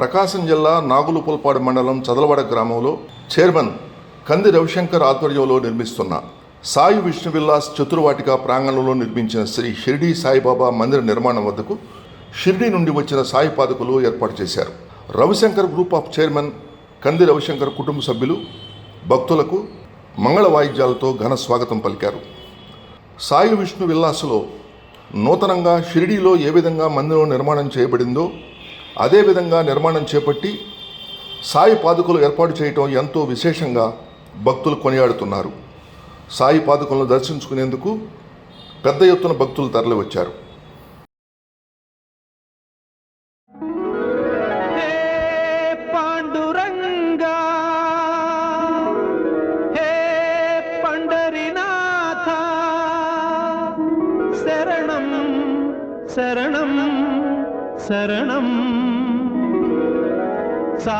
ప్రకాశం జిల్లా నాగులుపుల్పాడు మండలం చదలవాడ గ్రామంలో చైర్మన్ కంది రవిశంకర్ ఆధ్వర్యంలో నిర్మిస్తున్న సాయి విష్ణు విల్లాస్ చతుర్వాటిక ప్రాంగణంలో నిర్మించిన శ్రీ షిరిడి సాయిబాబా మందిర నిర్మాణం వద్దకు షిర్డీ నుండి వచ్చిన సాయి పాదకులు ఏర్పాటు చేశారు. రవిశంకర్ గ్రూప్ ఆఫ్ చైర్మన్ కంది రవిశంకర్ కుటుంబ సభ్యులు భక్తులకు మంగళ వాయిద్యాలతో ఘన స్వాగతం పలికారు. సాయి విష్ణు విల్లాసులో నూతనంగా షిరిడీలో ఏ విధంగా మందిరం నిర్మాణం చేయబడిందో అదేవిధంగా నిర్మాణం చేపట్టి సాయి పాదుకలు ఏర్పాటు చేయటం ఎంతో విశేషంగా భక్తులు కొనియాడుతున్నారు. సాయి పాదుకలను దర్శించుకునేందుకు పెద్ద ఎత్తున భక్తులు తరలివచ్చారు. హే హే శరణం శరణం శరణం!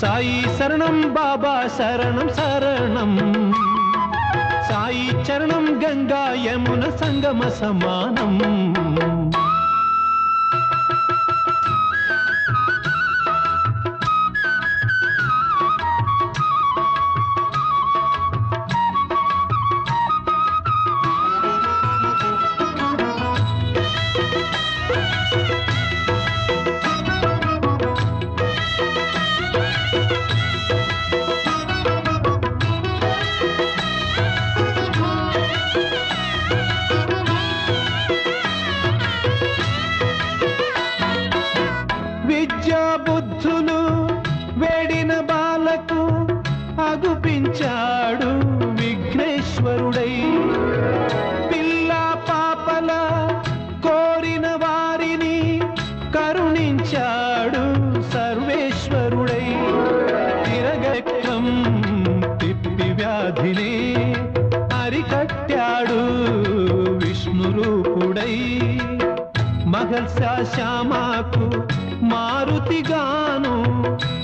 సాయి శరణం బాబా శరణం శరణం సాయి చరణం గంగా యమున సంగమ సమానం విద్యా బుద్ధులు వేడిన బాలకు అగుపించాడు విఘ్నేశ్వరుడై. పిల్ల పాపల కోరిన వారిని కరుణించాడు సర్వేశ్వరుడై. తిరగక్కం తిప్పి వ్యాధిని అరికట్టాడు విష్ణురూపుడై. మగల్ శ్యామాకు మారుతిగాను.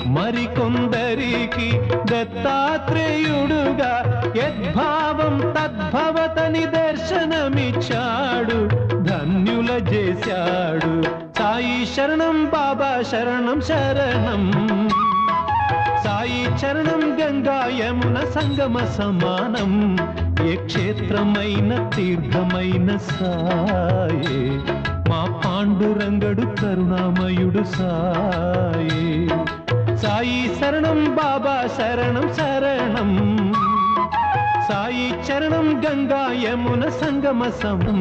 మరికొందరికి దత్తాత్రేయుడుగా యద్భావం తద్భవతని దర్శనమిచ్చాడు ధన్యుల చేశాడు. సాయి శరణం బాబా శరణం శరణం. సాయి చరణం గంగా యమున సంగమ సమానం. ఏ క్షేత్రమైన తీర్థమైన సాయే. మా పాండురంగడు కరుణామయుడు సాయే సాయి శరణం బాబా శరణం శరణం సాయి చరణం గంగా యమున సంగమ సమం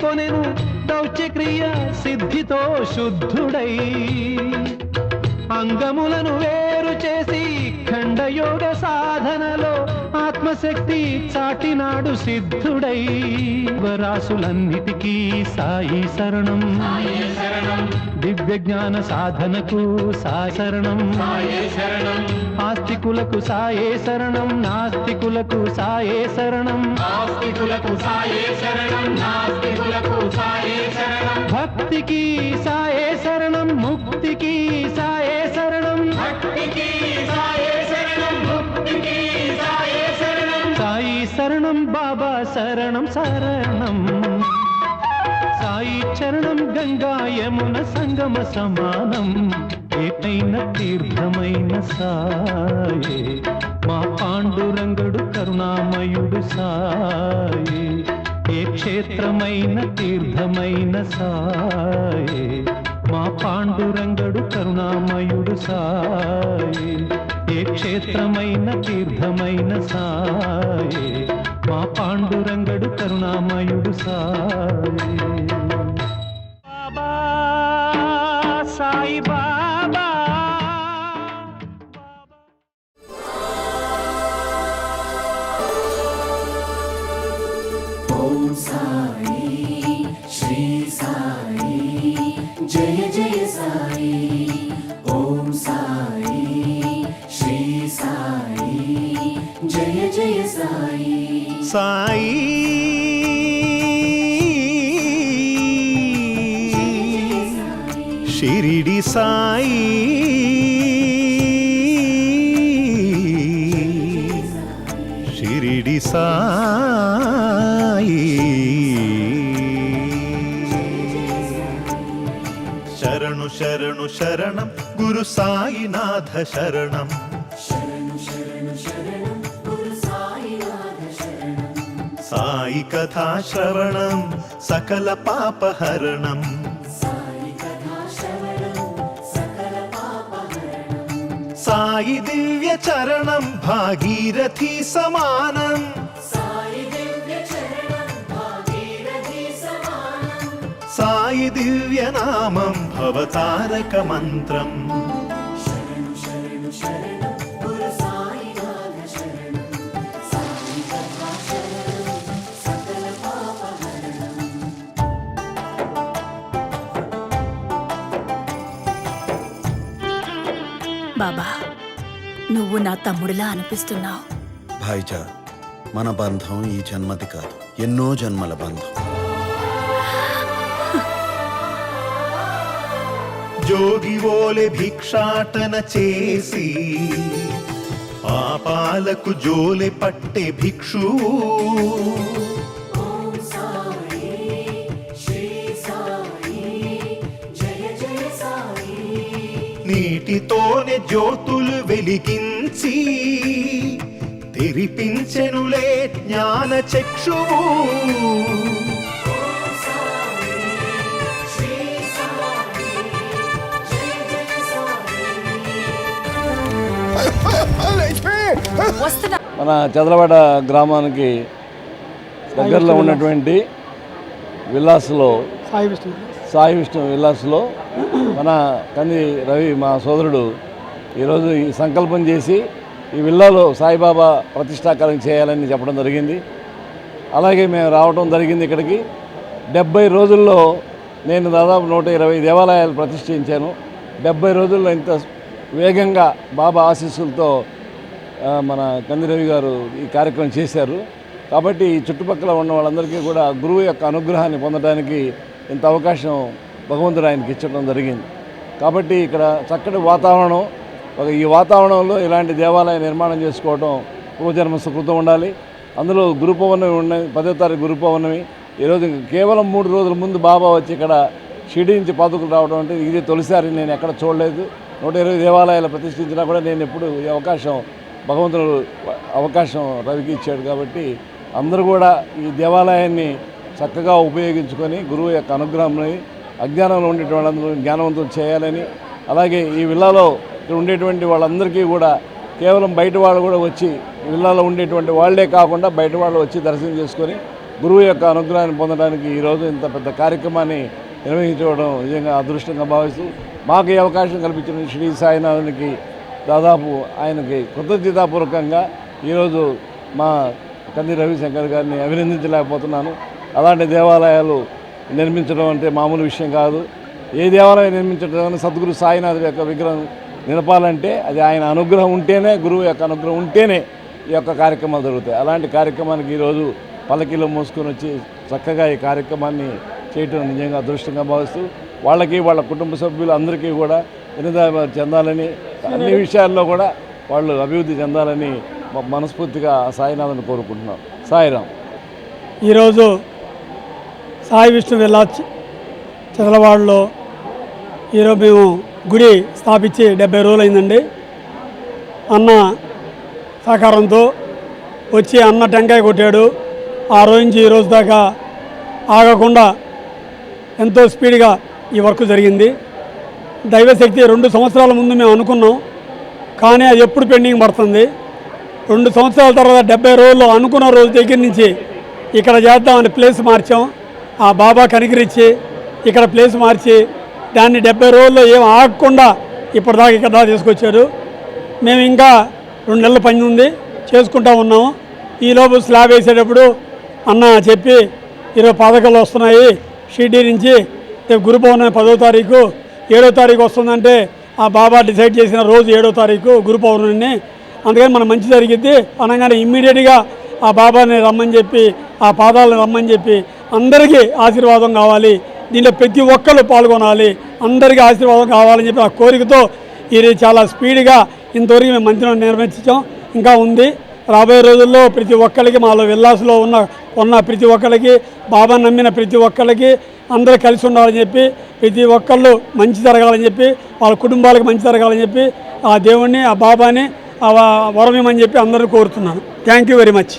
కొనెను దౌత్యక్రియ సిద్ధితో శుద్ధుడై. అంగములను వేరు చేసి ఖండయోగ సాధనలో ఆత్మశక్తి చాటినాడు సిద్ధుడై వరాసులన్నిటికీ సాయి శరణం. దివ్య జ్ఞాన సాధనకు సాయి శరణం ఆస్తికులకు సాయే శరణం నాస్తికులకు సాయే శరణం. ఆస్తికులకు సాయే శరణం నాస్తికులకు సాయే శరణం. భక్తికి సాయే శరణం ముక్తికి సాయే శరణం. భక్తికి సాయే శరణం శరణం సాయి చరణం గంగా యమున సంగమ సమానం ఏకైన తీర్థమైన సాయే మా పాండురంగడు కరుణామయుడు సాయే ఏ క్షేత్రమైన తీర్థమైన సాయే మా పాండురంగడు కరుణామయుడు సాయే. ఏ క్షేత్రమైన తీర్థమైన సాయే. మా పాండురంగడు కరుణామయుడు సాయే. బాబా సాయి బాబా. ॐ సాయి షిరిడి సాయి షిరిడి సాయి శరణు శరణు శరణం గురు సాయినాథ శరణం సాయి కథా శ్రవణం సకల పాపహరణం సాయి దివ్య చరణం భాగీరథి సమానం సాయి దివ్య నామం భవతారక మంత్రం బాబా నువ్వు నా తమ్ముడిలా అనిపిస్తున్నావు. భాయిజా మన బంధం ఈ జన్మది కాదు ఎన్నో జన్మల బంధం. జోగి ఓలె భిక్షాటన చేసి పాపాలకు జోలె పట్టె భిక్షు. నీటితోనే జ్యోతులు వెలిగించి తెరిపించెనులే జ్ఞాన చక్షువు. మన చదలవాడ గ్రామానికి దగ్గరలో ఉన్నటువంటి విల్లాస్లో సాయి విష్ణు విల్లాస్లో మన కంది రవి మా సోదరుడు ఈరోజు ఈ సంకల్పం చేసి ఈ విల్లాలో సాయిబాబా ప్రతిష్టాకరం చేయాలని చెప్పడం జరిగింది. అలాగే మేము రావడం జరిగింది ఇక్కడికి. డెబ్బై రోజుల్లో నేను దాదాపు నూట ఇరవై దేవాలయాలు ప్రతిష్ఠించాను. డెబ్బై రోజుల్లో ఇంత వేగంగా బాబా ఆశీస్సులతో మన కందిరవి గారు ఈ కార్యక్రమం చేశారు. కాబట్టి ఈ చుట్టుపక్కల ఉన్న వాళ్ళందరికీ కూడా గురువు యొక్క అనుగ్రహాన్ని పొందడానికి ఇంత అవకాశం భగవంతుడు ఆయనకి ఇచ్చడం జరిగింది. కాబట్టి ఇక్కడ చక్కటి వాతావరణం. ఒక ఈ వాతావరణంలో ఇలాంటి దేవాలయ నిర్మాణం చేసుకోవడం పూర్వజన్మ సుకృతం ఉండాలి. అందులో గురు పౌర్ణమి ఉన్నది పదో తారీఖు గురు పౌర్ణమి ఈరోజు కేవలం మూడు రోజుల ముందు బాబా వచ్చి ఇక్కడ షిడి నుంచి పాదుకులు రావడం అంటే ఇది తొలిసారి నేను ఎక్కడ చూడలేదు. నూట ఇరవై దేవాలయాలు ప్రతిష్ఠించినా కూడా నేను ఎప్పుడు ఈ అవకాశం భగవంతుడు అవకాశం రవికి ఇచ్చాడు కాబట్టి అందరూ కూడా ఈ దేవాలయాన్ని చక్కగా ఉపయోగించుకొని గురువు యొక్క అనుగ్రహంని అజ్ఞానంలో ఉండేటువంటి వాళ్ళందరూ జ్ఞానవంతులు చేయాలని అలాగే ఈ విల్లాలో ఉండేటువంటి వాళ్ళందరికీ కూడా కేవలం బయట వాళ్ళు కూడా వచ్చి విల్లాలో ఉండేటువంటి వాళ్ళే కాకుండా బయట వాళ్ళు వచ్చి దర్శనం చేసుకొని గురువు యొక్క అనుగ్రహాన్ని పొందడానికి ఈరోజు ఇంత పెద్ద కార్యక్రమాన్ని నిర్వహించుకోవడం నిజంగా అదృష్టంగా భావిస్తూ మాకు ఈ అవకాశం కల్పించిన శ్రీ సాయినాథునికి దాదాపు ఆయనకి కృతజ్ఞతాపూర్వకంగా ఈరోజు మా కంది రవిశంకర్ గారిని అభినందించలేకపోతున్నాను. అలాంటి దేవాలయాలు నిర్మించడం అంటే మామూలు విషయం కాదు. ఏ దేవాలయం నిర్మించడం సద్గురు సాయినాథుడి యొక్క విగ్రహం నిలపాలంటే అది ఆయన అనుగ్రహం ఉంటేనే గురువు యొక్క అనుగ్రహం ఉంటేనే ఈ యొక్క కార్యక్రమాలు జరుగుతాయి. అలాంటి కార్యక్రమానికి ఈరోజు పల్లకీలో మోసుకొని వచ్చి చక్కగా ఈ కార్యక్రమాన్ని చేయటం నిజంగా అదృష్టంగా భావిస్తూ వాళ్ళకి వాళ్ళ కుటుంబ సభ్యులు అందరికీ కూడా వినోద చెందాలని అన్ని విషయాల్లో కూడా వాళ్ళు అభివృద్ధి చెందాలని మనస్ఫూర్తిగా సాయినాథన్ కోరుకుంటున్నాం. సాయిరాం ఈరోజు సాయి విష్ణు విల్లాజ్ చదలవాడలో ఈరోజు మేము గుడి స్థాపించి డెబ్బై రోజులు అయిందండి అన్న సహకారంతో వచ్చి అన్న టెంకాయ కొట్టాడు. ఆ రోజు నుంచి ఈ రోజు దాకా ఆగకుండా ఎంతో స్పీడ్గా ఈ వర్క్ జరిగింది. దైవశక్తి రెండు సంవత్సరాల ముందు మేము అనుకున్నాం. కానీ అది ఎప్పుడు పెండింగ్ పడుతుంది? రెండు సంవత్సరాల తర్వాత డెబ్బై రోజులు అనుకున్న రోజు దగ్గర నుంచి ఇక్కడ చేద్దామని ప్లేస్ మార్చాం. ఆ బాబా కనికరించి ఇక్కడ ప్లేస్ మార్చి దాన్ని డెబ్బై రోజుల్లో ఏం ఆగకుండా ఇప్పటిదాకా ఇక్కడ దాకా తీసుకొచ్చారు. మేము ఇంకా రెండు నెలల పని ఉంది చేసుకుంటా ఉన్నాము. ఈలోపు స్లాబ్ వేసేటప్పుడు అన్న చెప్పి ఈరోజు పథకాలు వస్తున్నాయి షిర్డీ నుంచి రేపు గురు పదో తారీఖు ఏడో తారీఖు వస్తుందంటే ఆ బాబా డిసైడ్ చేసిన రోజు ఏడో తారీఖు గురు పౌర్ణమిని. అందుకని మనం మంచి జరిగిద్ది అనగానే ఇమ్మీడియట్గా ఆ బాబాని రమ్మని చెప్పి ఆ పాదాలను రమ్మని చెప్పి అందరికీ ఆశీర్వాదం కావాలి. దీంట్లో ప్రతి ఒక్కరు పాల్గొనాలి. అందరికీ ఆశీర్వాదం కావాలని చెప్పి ఆ కోరికతో ఇది చాలా స్పీడ్గా ఇంతవరకు మేము మందిరం నిర్మించాం. ఇంకా ఉంది. రాబోయే రోజుల్లో ప్రతి ఒక్కరికి మాలో విల్లాసులో ఉన్న ఉన్న ప్రతి ఒక్కరికి బాబా నమ్మిన ప్రతి ఒక్కరికి అందరూ కలిసి ఉండాలని చెప్పి ప్రతి ఒక్కళ్ళు మంచి జరగాలని చెప్పి వాళ్ళ కుటుంబాలకు మంచి జరగాలని చెప్పి ఆ దేవుణ్ణి ఆ బాబాని ఆ చెప్పి అందరూ కోరుతున్నాను. Thank you very much